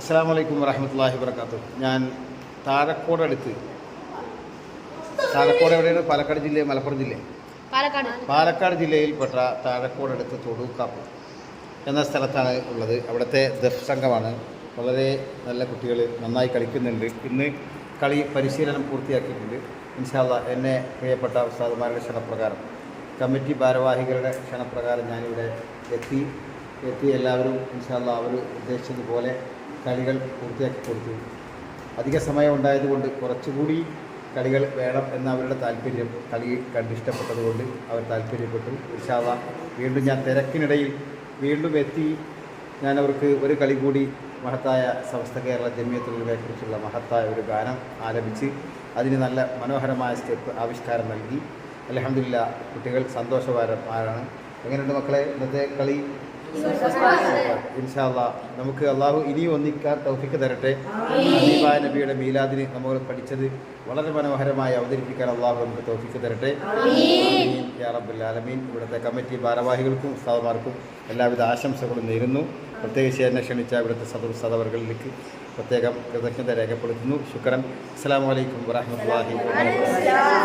അസ്സാം വലൈക്കും വറഹമത്തല്ലാഹി വർക്കാത്തു ഞാൻ താഴക്കോട് അടുത്ത് താഴക്കോട് എവിടെയാണ്? പാലക്കാട് ജില്ല മലപ്പുറം ജില്ല? പാലക്കാട്. പാലക്കാട് ജില്ലയിൽപ്പെട്ട താഴക്കോട് അടുത്ത് തൊടുക്കാപ്പ് എന്ന സ്ഥലത്താണ് ഉള്ളത്. അവിടുത്തെ ദഫ് സംഘമാണ്. വളരെ നല്ല കുട്ടികൾ നന്നായി കളിക്കുന്നുണ്ട്. ഇന്ന് കളി പരിശീലനം പൂർത്തിയാക്കിയിട്ടുണ്ട്. ഇൻഷാല്ല എന്നെ പ്രിയപ്പെട്ട ഉസ്താദുമാരുടെ ക്ഷണപ്രകാരം. കമ്മിറ്റി ഭാരവാഹികളുടെ ക്ഷണപ്രകാരം ഞാനിവിടെ എത്തി. എത്തി എല്ലാവരും ഇൻഷാല്ല അവർ ഉദ്ദേശിച്ചതുപോലെ കളികൾ പൂർത്തിയാക്കി കൊടുത്തു. അധിക സമയം ഉണ്ടായതുകൊണ്ട് കുറച്ചുകൂടി കളികൾ വേണം എന്ന അവരുടെ താല്പര്യം കളി കണ്ടിഷ്ടപ്പെട്ടതുകൊണ്ട് അവർ താല്പര്യപ്പെട്ടു. ഇൻഷാല്ല വീണ്ടും ഞാൻ തിരക്കിനിടയിൽ വീണ്ടും എത്തി. ഞാൻ അവർക്ക് ഒരു കളി കൂടി മഹത്തായ സമസ്ത കേരള ജമിയത്തുകളെക്കുറിച്ചുള്ള മഹത്തായ ഒരു ഗാനം ആലപിച്ച് അതിന് നല്ല മനോഹരമായ സ്റ്റെപ്പ് ആവിഷ്കാരം നൽകി. അലഹമില്ല കുട്ടികൾ സന്തോഷവാരന്മാരാണ്. എങ്ങനെയുണ്ട് മക്കളെ? ഇന്നത്തെ കളി? ഇൻഷാല്ല നമുക്ക് അള്ളാഹു ഇനിയും ഒന്നിക്കാൻ തൗഫിക്ക് തരട്ടെ. ഹബീബായ നബിയുടെ മീലാദിന് നമ്മൾ പഠിച്ചത് വളരെ മനോഹരമായി അവതരിപ്പിക്കാൻ അള്ളാഹു നമുക്ക് തൗഫിക്ക് തരട്ടെ. ആലമീൻ. ഇവിടുത്തെ കമ്മിറ്റി ഭാരവാഹികൾക്കും ഉസ്താദുമാർക്കും എല്ലാവിധ ആശംസകളും നേരുന്നു. പ്രത്യേകിച്ച് എന്നെ ക്ഷണിച്ച ഇവിടുത്തെ സദർ സദവറുകളിലേക്ക് പ്രത്യേകം കൃതജ്ഞത രേഖപ്പെടുത്തുന്നു. ശുക്രൻ. അസ്സാം വലൈക്കും വാഹമത്തല്ലാഹി വാബർക്കാത്തു